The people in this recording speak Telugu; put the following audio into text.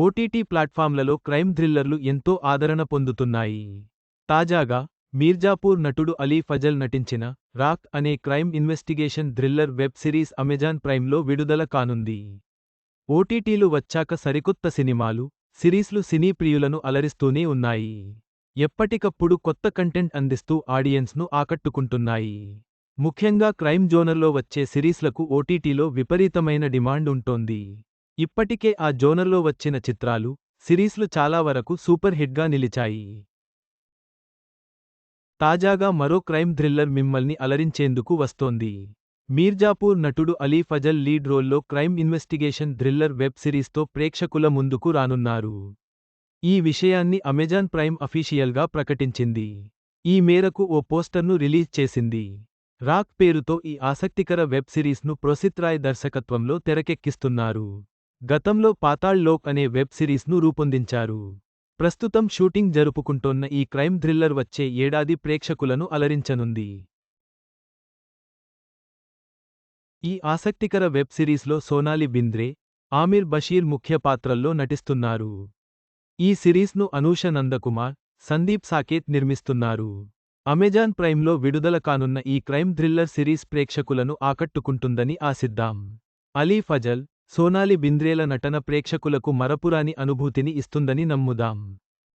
ఓటీటీ ప్లాట్ఫామ్లలో క్రైమ్ థ్రిల్లర్లు ఎంతో ఆదరణ పొందుతున్నాయి. తాజాగా మీర్జాపూర్ నటుడు అలీ ఫజల్ నటించిన రాక్ అనే crime investigation thriller web series Amazon ప్రైమ్లో విడుదల కానుంది. ఓటీటీలు వచ్చాక సరికొత్త సినిమాలు సిరీస్లు సినీ ప్రియులను అలరిస్తూనే ఉన్నాయి. ఎప్పటికప్పుడు కొత్త కంటెంట్ అందిస్తూ ఆడియన్స్ను ఆకట్టుకుంటున్నాయి. ముఖ్యంగా క్రైమ్ జోనర్లో వచ్చే సిరీస్లకు ఓటీటీలో విపరీతమైన డిమాండ్ ఉంటోంది. ఇప్పటికే ఆ జోనర్లో వచ్చిన చిత్రాలు సిరీస్లు చాలా వరకు సూపర్ హిట్గా నిలిచాయి. తాజాగా మరో క్రైమ్ థ్రిల్లర్ మిమ్మల్ని అలరించేందుకు వస్తోంది. మీర్జాపూర్ నటుడు అలీ ఫజల్ లీడ్ రోల్లో క్రైమ్ ఇన్వెస్టిగేషన్ థ్రిల్లర్ వెబ్ సిరీస్తో ప్రేక్షకుల ముందుకు రానున్నారు. ఈ విషయాన్ని అమెజాన్ ప్రైమ్ అఫీషియల్గా ప్రకటించింది. ఈ మేరకు ఓ పోస్టర్ను రిలీజ్ చేసింది. రాక్ పేరుతో ఈ ఆసక్తికర వెబ్ సిరీస్ను ప్రొసిత్ రాయ్ దర్శకత్వంలో తెరకెక్కిస్తున్నారు. గతంలో పాతాళ్ లోక్ అనే వెబ్ సిరీస్ను రూపొందించారు. ప్రస్తుతం షూటింగ్ జరుపుకుంటోన్న ఈ క్రైమ్ థ్రిల్లర్ వచ్చే ఏడాది ప్రేక్షకులను అలరించనుంది. ఈ ఆసక్తికర వెబ్ సిరీస్లో సోనాలి బింద్రే ఆమిర్ బషీర్ ముఖ్య పాత్రల్లో నటిస్తున్నారు. ఈ సిరీస్ను అనూష నందకుమార్ సందీప్ సాకేత్ నిర్మిస్తున్నారు. అమెజాన్ ప్రైమ్లో విడుదల కానున్న ఈ క్రైమ్ థ్రిల్లర్ సిరీస్ ప్రేక్షకులను ఆకట్టుకుంటుందని ఆశిద్దాం. అలీ ఫజల్ సోనాలి బింద్రేల నటన ప్రేక్షకులకు మరపురాని అనుభూతిని ఇస్తుందని నమ్ముదాం.